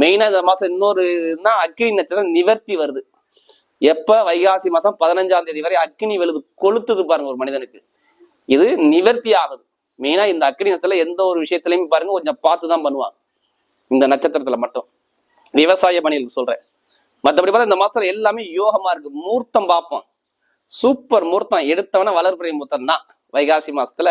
மெயினா இந்த மாசம் இன்னொரு அக்னி நட்சத்திரம் நிவர்த்தி வருது. எப்ப? வைகாசி மாசம் பதினஞ்சாம் தேதி வரை அக்னி வெளுது கொளுத்துது பாருங்க ஒரு மனிதனுக்கு. இது நிவர்த்தி ஆகுது. மெயினா இந்த அக்னி நட்சத்திரத்துல எந்த ஒரு விஷயத்திலையும் பாருங்க கொஞ்சம் பார்த்து தான் பண்ணுவாங்க. இந்த நட்சத்திரத்துல மட்டும். விவசாய பணிகளுக்கு சொல்றேன். மற்றபடி பார்த்தா இந்த மாசத்துல எல்லாமே யோகமா இருக்கு. மூர்த்தம் பார்ப்போம். சூப்பர் மூர்த்தம். எடுத்தவன வளர்ப்புறை மூர்த்தம் தான் வைகாசி மாசத்துல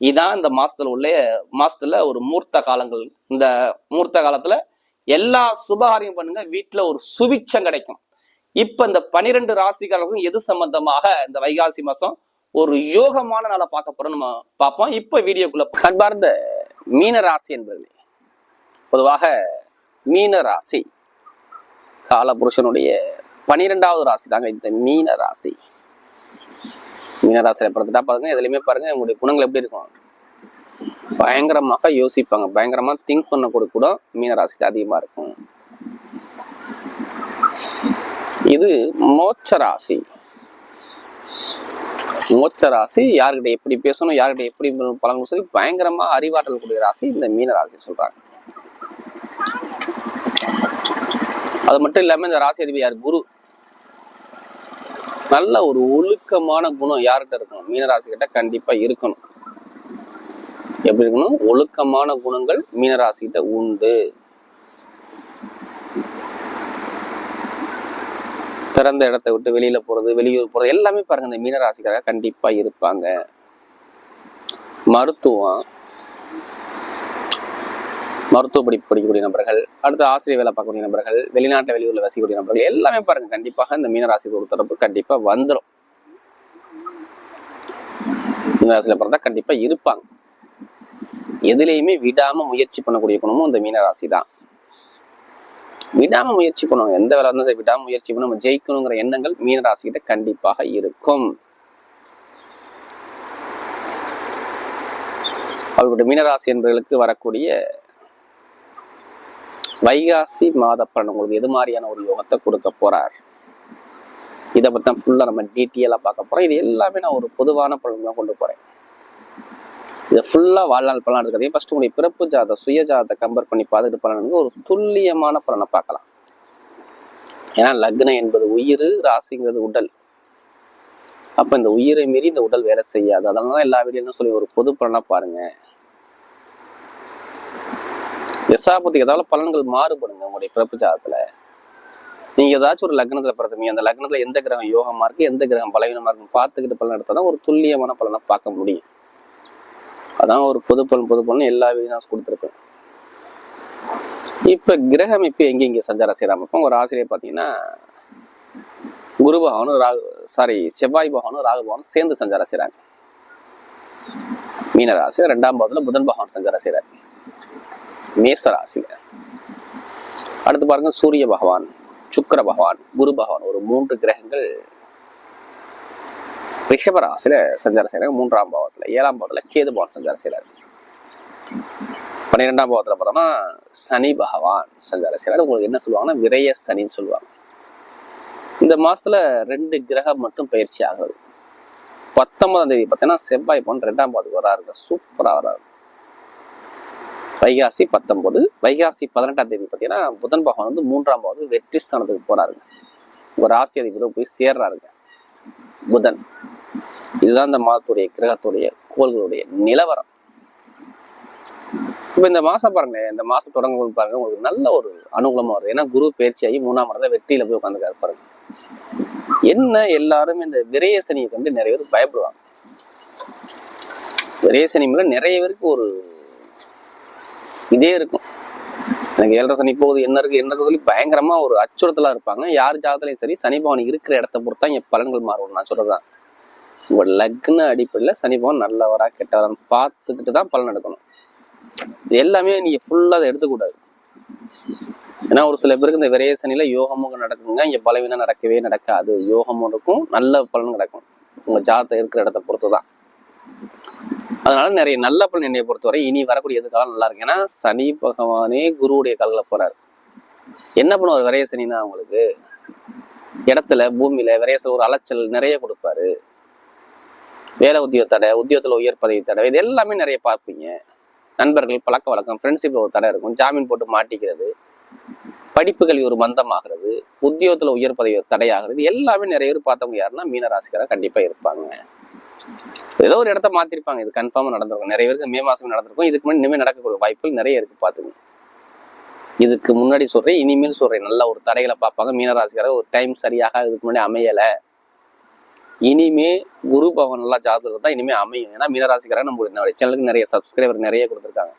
இதான் இந்த மாசத்துல உள்ள மாசத்துல ஒரு மூர்த்த காலங்கள். இந்த மூர்த்த காலத்துல எல்லா சுபகாரியம் பண்ணுங்க வீட்டுல ஒரு சுபிச்சம் கிடைக்கும். இப்ப இந்த பனிரெண்டு ராசிக்காரர்களுக்கும் எது சம்பந்தமாக இந்த வைகாசி மாசம் ஒரு யோகமான நாளை பார்க்க போறோம் நம்ம பார்ப்போம். இப்ப வீடியோக்குள்ள கண்பார்ந்த மீன ராசி என்பது பொதுவாக மீன ராசி காலபுருஷனுடைய பனிரெண்டாவது ராசி தாங்க இந்த மீன ராசி. மீனராசியில பிறந்துட்டா பாருங்க எதுலையுமே பாருங்க உங்களுடைய குணங்கள் எப்படி இருக்கும்? பயங்கரமாக யோசிப்பாங்க. பயங்கரமா திங்க் பண்ணக்கூடிய கூட மீனராசிக்கு அதிகமா இருக்கும். இது மோட்ச ராசி. மோட்ச ராசி யார்கிட்ட எப்படி பேசணும் யார்கிட்ட எப்படி பழங்கணும் சொல்லி பயங்கரமா அறிவாற்றல் கூடிய ராசி இந்த மீன ராசி சொல்றாங்க. அது மட்டும் இல்லாம இந்த ராசி அதிபதி யார்? குரு. நல்ல ஒரு ஒழுக்கமான குணம் யார்கிட்ட இருக்கணும்? மீனராசி கிட்ட கண்டிப்பா இருக்கணும். எப்படி இருக்கணும்? ஒழுக்கமான குணங்கள் மீனராசி கிட்ட உண்டு. பிறந்த இடத்தை விட்டு வெளியில போறது வெளியூர் போறது எல்லாமே பாருங்க இந்த மீனராசிக்காக கண்டிப்பா இருப்பாங்க. மருத்துவம் மருத்துவ படிப்பு படிக்கக்கூடிய நபர்கள் அடுத்து ஆசிரியர் வேலை பார்க்கக்கூடிய நபர்கள் வெளிநாட்டு வெளியூர்ல வசிக்கக்கூடிய நபர்கள் எல்லாமே பாருங்க. கண்டிப்பாக இந்த மீனராசி ஒரு தொடர்பு கண்டிப்பா வந்துடும் மீனராசியில பிறந்தா கண்டிப்பா இருப்பாங்க. எதுலேயுமே விடாம முயற்சி பண்ணக்கூடிய குணமும் இந்த மீனராசி தான். விடாம முயற்சி பண்ணுவோம் எந்த வேலை இருந்தாலும் விடாம முயற்சி பண்ண நம்ம ஜெயிக்கணுங்கிற எண்ணங்கள் மீனராசிகிட்ட கண்டிப்பாக இருக்கும். அவர்களுடைய மீனராசி என்பவர்களுக்கு வரக்கூடிய வைகாசி மாத உங்களுக்கு எது மாதிரியான ஒரு யோகத்தை கொடுக்க போறார்? இதை பத்தி தான் ஃபுல்லா நம்ம டீட்டெயிலாக பார்க்க போறோம். இது எல்லாமே நான் ஒரு பொதுவான பலன் கொண்டு போறேன். இது ஃபுல்லா வாழ்நாள் பலன் இருக்கிறதே ஃபர்ஸ்ட் உங்களுடைய பிறப்பு ஜாத சுய ஜாதத்தை கம்பேர் பண்ணி பார்த்துட்டு பலனுக்கு ஒரு துல்லியமான பலனை பார்க்கலாம். ஏன்னா லக்னம் என்பது உயிர் ராசிங்கிறது உடல். அப்ப இந்த உயிரை மீறி இந்த உடல் வேலை செய்யாது. அதனால எல்லா வீடியும் சொல்லி ஒரு பொது பலனா பாருங்க. தசாபதிக்கு ஏதாவது பலன்கள் மாறுபடுங்க உங்களுடைய பிறப்பு ஜாதத்துல நீங்க ஏதாச்சும் ஒரு லக்னத்துல பிறந்தீங்க அந்த லக்னத்துல எந்த கிரகம் யோகமா இருக்கு எந்த கிரகம் பலவீனமா இருக்குன்னு பார்த்துக்கிட்டு பலன் எடுத்தாதான் ஒரு துல்லியமான பலனை பார்க்க முடியும். அதான் ஒரு பொது பலன் பொது பலன் எல்லா வீடியும் கொடுத்துருப்பேன். இப்ப கிரகம் இப்ப எங்க சஞ்சார செய்யறாம ஒரு ஆசிரியர் பாத்தீங்கன்னா குரு பகவானும் ராகு சாரி செவ்வாய் பகவானும் ராகு பகவானும் சேர்ந்து சஞ்சாரம் செய்யறாங்க மீனராசி ரெண்டாம் பாவத்துல புதன் பகவான் சஞ்சாரம் செய்றாரு. மேசராசில அடுத்து பாருங்க சூரிய பகவான் சுக்கிர பகவான் குரு பகவான் ஒரு மூன்று கிரகங்கள் ரிஷபராசில சஞ்சாரம் செய்யறாங்க மூன்றாம் பாவத்துல ஏழாம் பாவத்துல கேது பகவான் சஞ்சாரம் செய்யறாரு பன்னிரெண்டாம் பாவத்துல பார்த்தோம்னா சனி பகவான் சஞ்சாரம் செய்யறாரு உங்களுக்கு என்ன சொல்லுவாங்கன்னா விரய சனின்னு சொல்லுவாங்க. இந்த மாசத்துல ரெண்டு கிரகம் மட்டும் பயிற்சி ஆகுது. பத்தொன்பதாம் தேதி பார்த்தீங்கன்னா செவ்வாய் போன் ரெண்டாம் பாவத்துக்கு வராருங்க சூப்பரா வராரு வைகாசி பத்தொன்பது. வைகாசி பதினெட்டாம் தேதி பார்த்தீங்கன்னா புதன் பகவான் வந்து மூன்றாம் பாவது வெற்றி ஸ்தானத்துக்கு போறாருங்க. ஒரு ராசி அதிபதி போய் சேர்றாருங்க. புதன். இதுதான் இந்த மாதத்துடைய கிரகத்துடைய கோள்களுடைய நிலவரம். இப்ப இந்த மாசம் பாருங்க இந்த மாசம் தொடங்கும் போது பாருங்க உங்களுக்கு நல்ல ஒரு அனுகூலமா வருது. ஏன்னா குரு பயிற்சியாகி மூணாம் இடத்துல வெற்றியில போய் உட்காந்துக்காரு பாருங்க. என்ன எல்லாரும் இந்த விரயசனியை கண்டு நிறைய பேர் பயப்படுவாங்க. விரையசனி மேல நிறைய பேருக்கு ஒரு இதே இருக்கும். எனக்கு ஏழரை சனி போகுது என்ன இருக்கு என்ன சொல்லி பயங்கரமா ஒரு அச்சுறுத்தலா இருப்பாங்க. யார் ஜாதகத்திலையும் சரி சனி பவன் இருக்கிற இடத்த பொறுத்தா இங்க பலன்கள் மாறும் நான் சொல்றதுதான் உங்க லக்ன அடிப்படையில சனி பவன் நல்லவரா கெட்டவரான்னு பார்த்துக்கிட்டு தான் பலன் எடுக்கணும். இது எல்லாமே நீங்க ஃபுல்லா அதை எடுத்துக்கூடாது. ஏன்னா ஒரு சில பேருக்கு இந்த விரைய சனியில யோகமும் நடக்குங்க. இங்க பலவீனம் நடக்கவே நடக்காது. யோகமும் இருக்கும் நல்ல பலனும் நடக்கும். உங்க ஜாதகம் இருக்கிற இடத்த பொறுத்து தான் அதனால நிறைய நல்ல பலன் என்னை பொறுத்தவரை இனி வரக்கூடிய எதுக்காக நல்லா இருக்கு. ஏன்னா சனி பகவானே குருவுடைய காலில் போறாரு. என்ன பண்ணுவார்? விரைய சனினா அவங்களுக்கு இடத்துல பூமியில விரையசல் ஒரு அலைச்சல் நிறைய கொடுப்பாரு. வேலை உத்தியோக தடை உத்தியோகத்துல உயர் பதவி தடை இது எல்லாமே நிறைய பார்ப்பீங்க. நண்பர்கள் பழக்க வழக்கம் ஃப்ரெண்ட்ஷிப்ல ஒரு தடை இருக்கும். ஜாமீன் போட்டு மாட்டிக்கிறது படிப்பு கல்வி ஒரு மந்தமாகிறது உத்தியோகத்துல உயர் பதவி தடையாகிறது எல்லாமே நிறைய பேர் பார்த்தவங்க யாருன்னா மீனராசிக்காரா கண்டிப்பா இருப்பாங்க. ஏதோ ஒரு இடத்த மாத்திருப்பாங்க. இது கன்ஃபார்மா நடந்திருக்கும். நிறைய பேருக்கு மே மாசம் நடந்திருக்கும். இதுக்கு முன்னாடி இனிமேல் நடக்கக்கூடிய வாய்ப்புகள் நிறைய இருக்கு பாத்துங்க இதுக்கு முன்னாடி சொல்றேன் இனிமேல் சொல்றேன். நல்ல ஒரு தடைகளை பார்ப்பாங்க. மீனராசிக்காரர் ஒரு டைம் சரியாக இதுக்கு முன்னாடி அமையல. இனிமே குரு பவன் நல்லா ஜாதகம் தான் இனிமே அமையும். ஏன்னா மீனராசிக்காரர் நம்மளுடைய சேனலுக்கு நிறைய சப்ஸ்கிரைபர் நிறைய கொடுத்துருக்காங்க.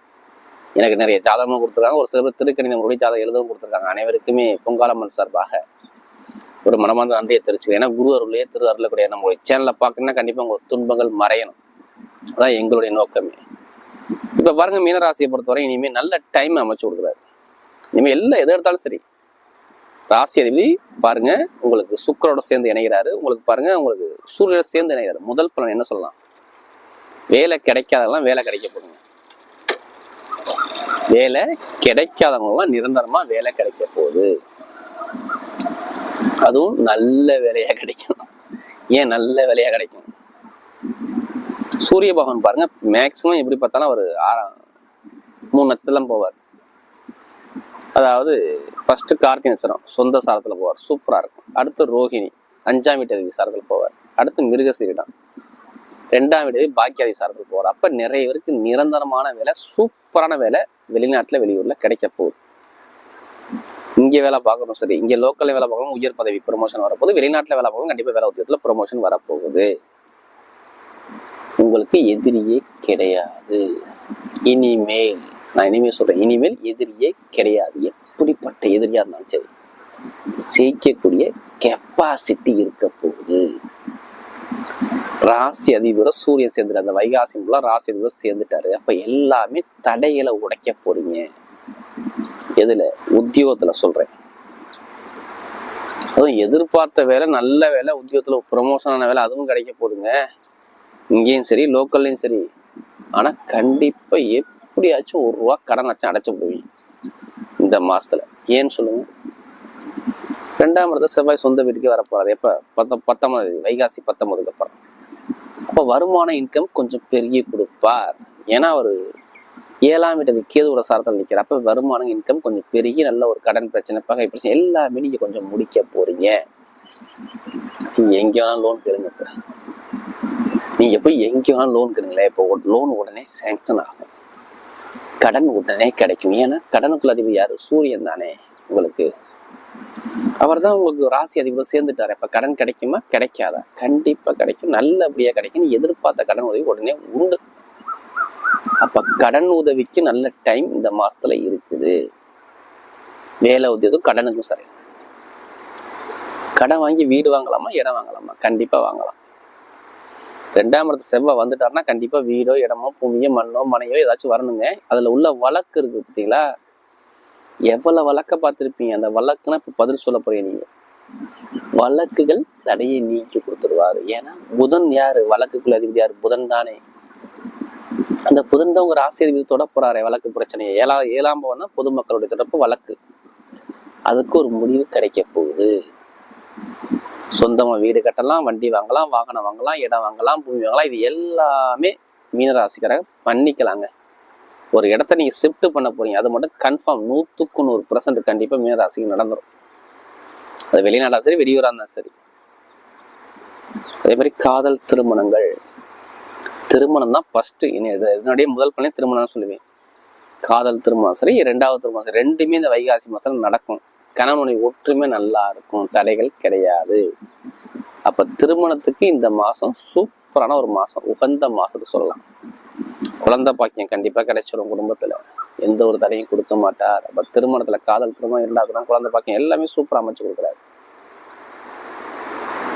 எனக்கு நிறைய ஜாதகமும் கொடுத்துருக்காங்க. ஒரு சில பேர் திருக்கணிதம் முறை ஜாதகம் எழுதவும் கொடுத்துருக்காங்க. அனைவருக்குமே பொங்காலம்மன் சார்பாக ஒரு மனமார்ந்த நன்றியை தெரிவிச்சுக்கிறேன். ஏன்னா குரு அருளையே திரு அருளக்கூடிய நம்மளுடைய சேனலை பார்க்கணும்னா கண்டிப்பாக உங்கள் துன்பங்கள் மறையணும். அதான் எங்களுடைய நோக்கமே. இப்ப பாருங்க மீனராசியை பொறுத்தவரை இனிமேல் நல்ல டைம் அமைச்சு கொடுக்குறாரு. இனிமேல் எல்லாம் எது எடுத்தாலும் சரி. ராசி அதிபதி பாருங்க உங்களுக்கு சுக்கரோட சேர்ந்து இணைகிறாரு. உங்களுக்கு பாருங்க உங்களுக்கு சூரியனோட சேர்ந்து இணைகிறாரு. முதல் பலன் என்ன சொல்லலாம்? வேலை கிடைக்காதெல்லாம் வேலை கிடைக்க போடுங்க வேலை கிடைக்காதவங்களாம் நிரந்தரமா வேலை கிடைக்க போகுது அதுவும் நல்ல வேலையா கிடைக்கும். ஏன் நல்ல வேலையா கிடைக்கும்? சூரிய பகவான் பாருங்க மேக்சிமம் எப்படி பார்த்தாலும் அவர் ஆறாம் மூணு நட்சத்திரம் போவார். அதாவது ஃபர்ஸ்ட் கார்த்தி நட்சத்திரம் சொந்த சாரத்தில் போவார். சூப்பராக இருக்கும். அடுத்து ரோஹிணி அஞ்சாம் வீட்டு சாரத்தில் போவார். அடுத்து மிருகசீரிடம் ரெண்டாம் வீடு பாக்கியாதி சாரத்தில் போவார். அப்போ நிறைய பேருக்கு நிரந்தரமான வேலை சூப்பரான வேலை வெளிநாட்டில் வெளியூரில் கிடைக்க போகுது. இங்க வேலை பார்க்கறோம் சரி. இங்க லோக்கல்ல வேலை பார்க்கணும் உயர் பதவி ப்ரொமோஷன் வரப்போகுது. வெளிநாட்டுல வேலை பார்க்கணும் கண்டிப்பா வேலை உத்தியத்தில் ப்ரொமோஷன் வரப்போகுது. உங்களுக்கு எதிரியே கிடையாது. இனிமேல் நான் இனிமேல் சொல்றேன் இனிமேல் எதிரியே கிடையாது. எப்படிப்பட்ட எதிரியா இருந்தாலும் சரி. ஜெயிக்கக்கூடிய கெப்பாசிட்டி இருக்க போகுது. ராசி அதிபரோட சூரியன் சேர்ந்துட்டு அந்த வைகாசி ராசி அதிபரோட சேர்ந்துட்டாரு. அப்ப எல்லாமே தடைகளை உடைக்க போறீங்க. எதுல? உத்தியோகத்துல சொல்றேன். அதுவும் எதிர்பார்த்த வேலை நல்ல வேலை உத்தியோகத்துல ப்ரொமோஷனான வேலை அதுவும் கிடைக்க போகுதுங்க இங்கேயும் சரி லோக்கல்லையும் சரி. ஆனா கண்டிப்பா எப்படியாச்சும் ஒரு ரூபா கடன் வச்சு அடைச்சு விடுவீங்க இந்த மாதத்தில் மாசத்துல. ஏன்னு சொல்லுங்க. ரெண்டாம் இடத்த செவ்வாய் சொந்த வீட்டுக்கு வர எப்போ எப்ப? பத்த பத்தொன்பது தேதி, வைகாசி பத்தொன்பதுக்கு அப்புறம். அப்ப வருமான இன்கம் கொஞ்சம் பெருகி கொடுப்பார். ஏன்னா அவர் ஏழாம் வீட்டது கேதுவோட சாரத்தில் நிற்கிறப்ப வருமானம் இன்கம் கொஞ்சம் பெருகி நல்ல ஒரு கடன் பிரச்சனை பகை பிரச்சனை எல்லாமே நீங்க கொஞ்சம் முடிக்க போறீங்க. நீங்கள் எங்க வேணாலும் லோன் பெறுங்க இப்போ. நீங்க போய் எங்கே வேணாலும் லோன் கேளுங்களேன். இப்போ லோன் உடனே சேங்ஷன் ஆகும். கடன் உடனே கிடைக்கும். ஏன்னா கடனுக்குள்ள அதிபதி யாரு? சூரியன் தானே உங்களுக்கு. அவர் தான் உங்களுக்கு ராசி அதிபர் சேர்ந்துட்டாரு. இப்ப கடன் கிடைக்குமா? கிடைக்காதா? கண்டிப்பா கிடைக்கும். நல்லபடியா கிடைக்கும் எதிர்பார்த்த கடன் உதவி உடனே உண்டு. அப்ப கடன் உதவிக்கு நல்ல டைம் இந்த மாசத்துல இருக்குது. வேலை உதவியும் கடனுக்கும் சரி. கடன் வாங்கி வீடு வாங்கலாமா இடம் வாங்கலாமா? கண்டிப்பா வாங்கலாம். ரெண்டாம் இடத்து செவ்வாய் வந்துட்டாருன்னா கண்டிப்பா வீடோ இடமோ பூமியோ மண்ணோ மனையோ ஏதாச்சும் வரணுங்க. அதுல உள்ள வழக்கு இருக்கு பார்த்தீங்களா எவ்வளவு வழக்க பார்த்திருப்பீங்க? அந்த வழக்குன்னா இப்ப பதில் சொல்ல போறீங்க நீங்க. வழக்குகள் தடையை நீக்கி கொடுத்துருவாரு ஏன்னா புதன் யாரு? வழக்குக்குள்ள அதிபதி யாரு? புதன் தானே. அந்த புதன் ஆசிரியர் மீது ராசி தொட போறாரு வழக்கு பிரச்சனையை. ஏழா ஏழாம் பவன் தான் பொதுமக்களுடைய தொடர்பு வழக்கு. அதுக்கு ஒரு முடிவு கிடைக்க போகுது. சொந்தமா வீடு கட்டலாம் வண்டி வாங்கலாம் வாகனம் வாங்கலாம் இடம் வாங்கலாம் பூமி வாங்கலாம். இது எல்லாமே மீனராசிக்காரங்க பண்ணிக்கலாங்க. ஒரு இடத்த நீங்க ஷிஃப்ட் பண்ண போறீங்க அது மட்டும் கன்ஃபார்ம் நூத்துக்கு நூறு பர்சன்ட் கண்டிப்பா மீனராசிக்கு நடந்துரும். அது வெளிநாடா சரி வெளியூரா இருந்தாலும் சரி. அதே மாதிரி காதல் திருமணங்கள். திருமணம் தான் ஃபர்ஸ்ட் இதனுடைய முதல் பணி திருமணம் சொல்லுவேன். காதல் திருமணம் சரி இரண்டாவது திருமணம் சரி ரெண்டுமே இந்த வைகாசி மாதம் நடக்கும். கணவனுடைய ஒற்றுமை நல்லா இருக்கும் தடைகள் கிடையாது. அப்ப திருமணத்துக்கு இந்த மாசம் சூப்பரான ஒரு மாசம் உகந்த மாசத்தை சொல்லலாம். குழந்தை பாக்கியம் கண்டிப்பா கிடைச்சிடும் குடும்பத்துல. எந்த ஒரு தடையும் கொடுக்க மாட்டார். அப்ப திருமணத்துல காதல் திருமணம் இரண்டாவது குழந்தை பாக்கியம் எல்லாமே சூப்பரா அமைச்சு கொடுக்குறாரு.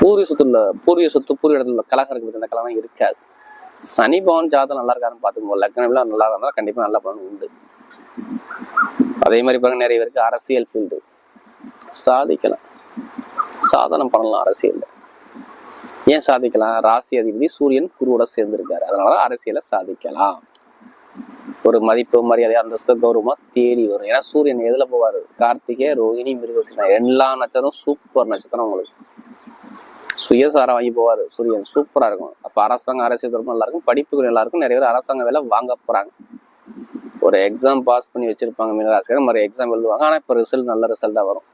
பூர்வீக சொத்துல பூர்வீக சொத்து பூர்வீக இடத்துல கலகம் இருக்குது அந்த கலகம் இருக்காது. சனி பவன் ஜாதகம் நல்லா இருக்காருன்னு பார்த்துக்கோ லக்னம் எல்லாம் நல்லா இருந்தால் கண்டிப்பாக நல்ல பலன் உண்டு. அதே மாதிரி பாருங்க நிறைய பேருக்கு அரசியல் ஃபீல்டு சாதிக்கலாம். சாதனம் பண்ணலாம் அரசியலில். ஏன் சாதிக்கலாம்? ராசி அதிபதி சூரியன் குருவோட சேர்ந்திருக்காரு. அதனால அரசியலை சாதிக்கலாம். ஒரு மதிப்பு மரியாதை அந்தஸ்து கௌரவமா தேடி வரும். ஏன்னா சூரியன் எதுல போவாரு? கார்த்திகை ரோகிணி மிருகசீனம் எல்லா நட்சத்திரம் சூப்பர் நட்சத்திரம் உங்களுக்கு. சுயசாரம் வாங்கி போவார் சூரியன். சூப்பரா இருக்கும். அப்போ அரசாங்கம் அரசியல் தொடர்பு எல்லாருக்கும் படிப்புகள் எல்லாருக்கும் நிறைய பேர் அரசாங்க வேலை வாங்க போறாங்க. ஒரு எக்ஸாம் பாஸ் பண்ணி வச்சிருப்பாங்க மீனராசிரியர் மறு எக்ஸாம் எழுதுவாங்க. ஆனா இப்போ ரிசல்ட் நல்ல ரிசல்ட்டா வரும்.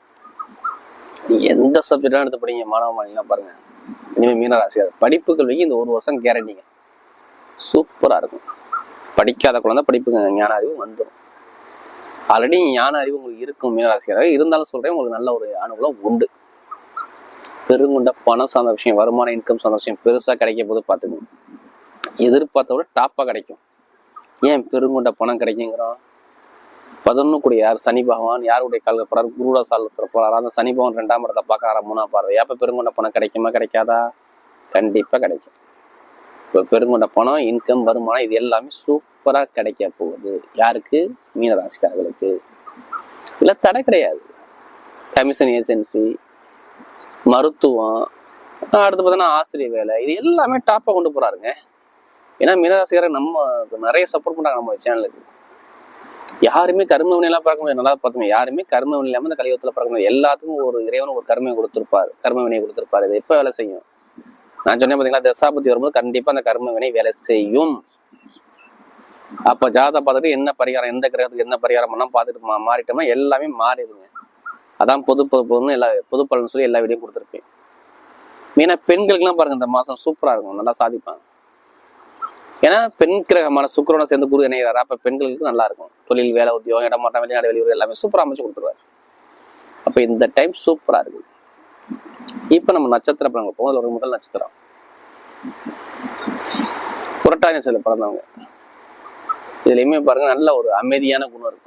எந்த சப்ஜெக்டாக எடுத்து படிங்க மாணவ மாணவிலாம் பாருங்க. இனிமேல் மீனராசிரியர் படிப்பு கல்விக்கு இந்த ஒரு வருஷம் கேரண்டிங்க சூப்பரா இருக்கும். படிக்காத குழந்தை படிப்புங்க ஞான அறிவு வந்துடும் ஆல்ரெடி ஞான அறிவு உங்களுக்கு இருக்கும் மீனராசியராக இருந்தாலும் சொல்றேன் உங்களுக்கு நல்ல ஒரு அனுகூலம் உண்டு. பெருங்குண்ட பணம் சார்ந்த விஷயம் வருமான இன்கம் சார்ந்த விஷயம் பெருசாக கிடைக்க போது பார்த்துக்கணும் எதிர்பார்த்த விட டாப்பாக கிடைக்கும். ஏன் பெருங்குண்ட பணம் கிடைக்குங்கிறோம் பதினொன்று கூட யார்? சனி பகவான். யாருடைய கால போறாரு? குருட சாலத்தில் போறாரு. அந்த சனி பகவான் ரெண்டாம் இடத்தை பார்க்கறாரா மூணாம் பார்வை அப்ப பெருங்குண்ட பணம் கிடைக்குமா கிடைக்காதா? கண்டிப்பாக கிடைக்கும். இப்போ பெருங்குண்ட பணம் இன்கம் வருமானம் இது எல்லாமே சூப்பராக கிடைக்க போகுது. யாருக்கு? மீனராசிக்காரர்களுக்கு. இல்லை தடை கிடையாது. கமிஷன் ஏஜென்சி மருத்துவம் அடுத்து பார்த்தீங்கன்னா ஆசிரியர் வேலை இது எல்லாமே டாப்பாக கொண்டு போறாருங்க. ஏன்னா மீனராசிக்காரர் நம்ம நிறைய சப்போர்ட் பண்ணுறாங்க நம்ம சேனலுக்கு யாருமே கர்ம வினையெல்லாம் பார்க்க முடியாது. நல்லா பார்த்துங்க யாருமே கர்ம வினை இல்லாம இந்த கலியுகத்தில் பார்க்க முடியாது. எல்லாத்துக்கும் ஒரு இறைவனும் ஒரு கர்மையை கொடுத்துருப்பாரு. கர்ம வினையை கொடுத்துருப்பாரு. இது எப்போ வேலை செய்யும்? நான் சொன்னேன் பாத்தீங்களா தசாபதி வரும்போது கண்டிப்பா அந்த கர்ம வினை வேலை செய்யும். அப்ப ஜாதகம் பார்த்துட்டு என்ன பரிகாரம் எந்த கிரகத்துக்கு என்ன பரிகாரம் பண்ணா பார்த்துட்டு மாறிட்டோம்னா எல்லாமே மாறிடுங்க. அதான் பொது பொது பொதுன்னு எல்லா பொது பலன் சொல்லி எல்லா வீடியும் கொடுத்துருப்பேன். மெயினாக பெண்களுக்குலாம் பாருங்க இந்த மாதம் சூப்பராக இருக்கும். நல்லா சாதிப்பாங்க. ஏன்னா பெண் கிரகமான சுக்கரோட சேர்ந்து குரு இணைகிறாரு அப்போ பெண்களுக்கு நல்லா இருக்கும். தொழில் வேலை உத்தியோகம் இடமாட்டம் வெளிநாடு வெளியூர் எல்லாமே சூப்பராக அமைச்சு கொடுத்துருவாரு. அப்போ இந்த டைம் சூப்பராக இருக்கு இப்போ நம்ம நட்சத்திர பலன்கள் போகும் ஒரு முதல் நட்சத்திரம். புரட்டாதி நட்சத்திரம் பிறந்தவங்க. இதுலையுமே பாருங்க நல்ல ஒரு அமைதியான குணம் இருக்கும்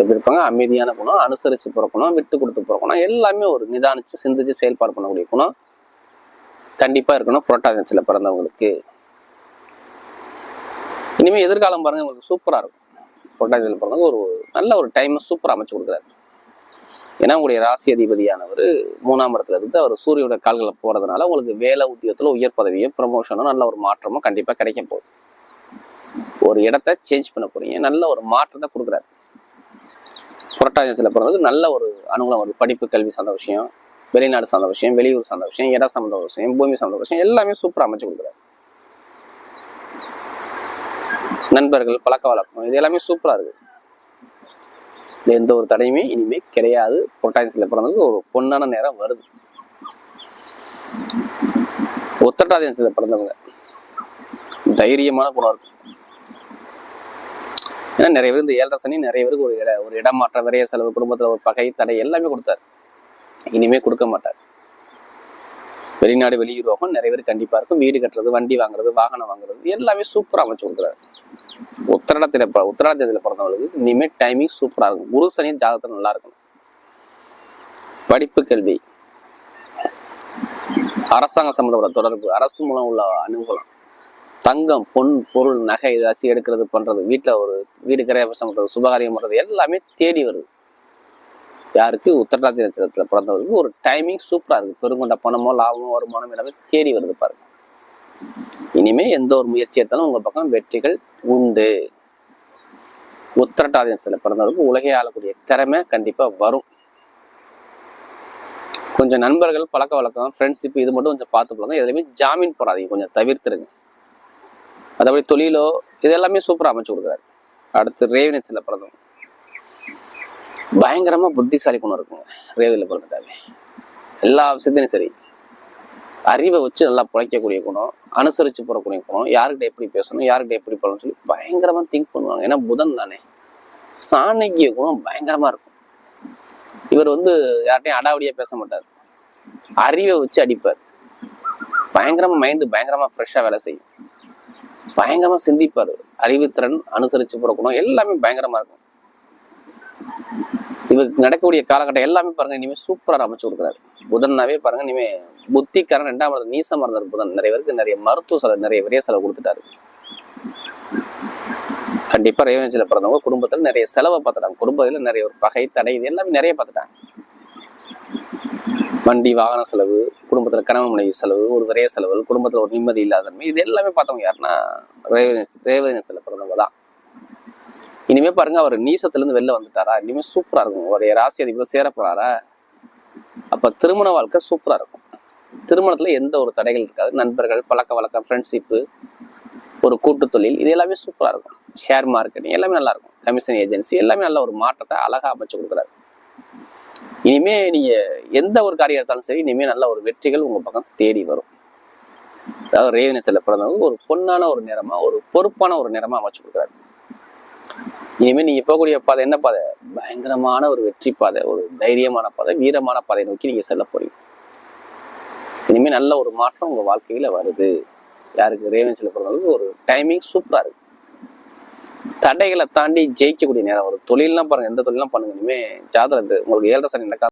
எப்படி இருப்பாங்க அமைதியான குணம் அனுசரிச்சு பிறக்கணும் விட்டு கொடுத்து பிறக்கணும் எல்லாமே ஒரு நிதானிச்சு சிந்திச்சு செயல்பாடு பண்ணக்கூடிய குணம் கண்டிப்பா இருக்கணும். புரட்டாதி பிறந்தவங்களுக்கு. இனிமே எதிர்காலம் பாருங்க உங்களுக்கு சூப்பரா இருக்கும். புரட்டாதி பிறந்தவங்க ஒரு நல்ல ஒரு டைம் சூப்பராக அமைச்சு கொடுக்குறாரு. ஏன்னா உங்களுடைய ராசி அதிபதியானவர் மூணாம் இடத்துல இருந்து அவர் சூரியோட கால்களை போறதுனால உங்களுக்கு வேலை உத்தியோகத்தில் உயர் பதவியும் ப்ரமோஷனும் நல்ல ஒரு மாற்றமும் கண்டிப்பா கிடைக்க போகுது. ஒரு இடத்த சேஞ்ச் பண்ண போறீங்க. நல்ல ஒரு மாற்றத்தை கொடுக்குறாரு. புரட்டாதி சில பிறந்தது நல்ல ஒரு அனுகூலம் வருது. படிப்பு கல்வி சார்ந்த விஷயம் வெளிநாடு சார்ந்த விஷயம் வெளியூர் சார்ந்த விஷயம் இடம் சார்ந்த விஷயம் பூமி சார்ந்த விஷயம் எல்லாமே சூப்பரா அமைச்சு கொடுக்குறாரு. நண்பர்கள் பழக்க வழக்கம் இது எல்லாமே சூப்பரா இருக்கு. எந்த ஒரு தடையுமே இனிமேல் கிடையாது. புரட்டாசியில பிறந்தது ஒரு பொன்னான நேரம் வருது. உத்தரட்டாதியத்தில் பிறந்தவங்க தைரியமான குணம் இருக்கும் ஏன்னா நிறைய பேர் இந்த ஏழரை சனி நிறைய பேருக்கு ஒரு இட ஒரு இடமாற்றம் விரைய செலவு குடும்பத்துல ஒரு பகை தடை எல்லாமே கொடுத்தாரு. இனிமே கொடுக்க மாட்டார். வெளிநாடு வெளியுறவகம் நிறைய பேர் கண்டிப்பா இருக்கும். வீடு கட்டுறது வண்டி வாங்குறது வாகனம் வாங்குறது எல்லாமே சூப்பரா அமைச்சு கொடுக்குறாரு உத்தரடத்துல ப- பிறந்தவங்களுக்கு இனிமே டைமிங் சூப்பரா இருக்கும். குரு சனி ஜாதகத்தில் நல்லா இருக்கும் படிப்பு கல்வி. அரசாங்க சம்மந்தப்பட்ட தொடர்பு அரசு மூலம் உள்ள அனுகூலம். தங்கம் பொன் பொருள் நகை ஏதாச்சும் எடுக்கிறது பண்றது. வீட்டில் ஒரு வீடு கிரகம் பண்றது சுபகாரியம் பண்றது எல்லாமே தேடி வருது. யாருக்கு? உத்தரடாதி நட்சத்திரத்தில் பிறந்தவருக்கு ஒரு டைமிங் சூப்பராக இருக்குது பெருங்கொண்ட பணமோ லாபமோ வருமானம் எல்லாமே தேடி வருது பாருங்க. இனிமே எந்த ஒரு முயற்சி எடுத்தாலும் உங்கள் பக்கம் வெற்றிகள் உண்டு. உத்தரட்டாதி நட்சத்திரத்தில் பிறந்தவருக்கு உலகே ஆளக்கூடிய திறமை கண்டிப்பாக வரும். கொஞ்சம் நண்பர்கள் பழக்க வழக்கம் ஃப்ரெண்ட்ஷிப் இது மட்டும் கொஞ்சம் பார்த்து போடுங்க. எதுலையுமே ஜாமீன் போடாதீங்க. கொஞ்சம் தவிர்த்துருங்க. அதபடி தொழிலோ இது எல்லாமே சூப்பராக அமைச்சு கொடுக்குறாரு. அடுத்து ரேவினத்தில் பிறந்தவங்க. பயங்கரமாக புத்திசாலி குணம் இருக்குங்க ரேவில பிறந்துட்டாவே. எல்லா விஷயத்தையும் சரி. அறிவை வச்சு நல்லா பிழைக்கக்கூடிய குணம் அனுசரித்து போகக்கூடிய குணம் யார்கிட்ட எப்படி பேசணும் யார்கிட்ட எப்படி பண்ணணும்னு சொல்லி பயங்கரமாக திங்க் பண்ணுவாங்க. ஏன்னா புதன் தானே. சாணக்கிய குணம் பயங்கரமாக இருக்கும். இவர் வந்து யார்கிட்டையும் அடாவடியாக பேச மாட்டார். அறிவை வச்சு அடிப்பார். பயங்கரமாக மைண்டு பயங்கரமாக ஃப்ரெஷ்ஷாக வேலை செய்யும். பயங்கரமா சிந்திப்பார். அறிவுத்திறன் அனுசரிச்சு போற எல்லாமே பயங்கரமா இருக்கும். இவருக்கு நடக்கக்கூடிய காலகட்டம் எல்லாமே பாருங்க இனிமே சூப்பரா அமைச்சு கொடுக்குறாரு. புதன்னாவே பாருங்க இனிமே புத்திக்காரன் ரெண்டாம் இடத்துல நீசமா இருந்தார் புதன். நிறைய பேருக்கு நிறைய மருத்துவ செலவு நிறைய விரைய செலவு கொடுத்துட்டாரு. கண்டிப்பா ரேவஞ்சில பிறந்தவங்க குடும்பத்துல நிறைய செலவை பார்த்துட்டாங்க. குடும்பத்துல நிறைய ஒரு பகை தடை இது எல்லாமே நிறைய பார்த்துட்டாங்க. வண்டி வாகன செலவு குடும்பத்தில் கணவன் மனைவி செலவு ஒரு விரைய செலவு குடும்பத்தில் ஒரு நிம்மதி இல்லாதன்மை இது எல்லாமே பார்த்தவங்க யாருன்னா ரேவதி ரேவதி நட்சத்திரத்துல பிறந்தவங்க தான் இனிமே பாருங்க அவர் நீசத்துலேருந்து வெளில வந்துட்டாரா? இனிமே சூப்பராக இருக்கும். அவருடைய ராசி அதிபர் சேரப்போறாரா அப்போ திருமண வாழ்க்கை சூப்பராக இருக்கும். திருமணத்தில் எந்த ஒரு தடைகள் இருக்காது. நண்பர்கள் பழக்க வழக்கம் ஃப்ரெண்ட்ஷிப்பு ஒரு கூட்டு தொழில் இது எல்லாமே சூப்பராக இருக்கும். ஷேர் மார்க்கெட்டிங் எல்லாமே நல்லா இருக்கும். கமிஷன் ஏஜென்சி எல்லாமே நல்ல ஒரு மாற்றத்தை அழகாக அமைச்சு கொடுக்குறாரு. இனிமே நீங்க எந்த ஒரு காரியம் எடுத்தாலும் சரி இனிமே நல்ல ஒரு வெற்றிகள் உங்க பக்கம் தேடி வரும். அதாவது ரேவனத்தில் பிறந்தவங்க ஒரு பொன்னான ஒரு நிறமா ஒரு பொறுப்பான ஒரு நிறமா அமைச்சு கொடுக்குறாரு. இனிமே நீங்க போகக்கூடிய பாதை என்ன பாதை? பயங்கரமான ஒரு வெற்றி பாதை ஒரு தைரியமான பாதை வீரமான பாதை நோக்கி நீங்க செல்ல போறீங்க. இனிமே நல்ல ஒரு மாற்றம் உங்க வாழ்க்கையில வருது. யாருக்கு? ரேவன்ஸ்ல பிறந்தவங்களுக்கு ஒரு டைமிங் சூப்பரா இருக்கு. தடைகளை தாண்டி ஜெயிக்கக்கூடிய நேரம். ஒரு தொழிலெலாம் பாருங்க எந்த தொழிலாம் பண்ணுங்க இனிமே உங்களுக்கு ஏழரை சனி நடக்காது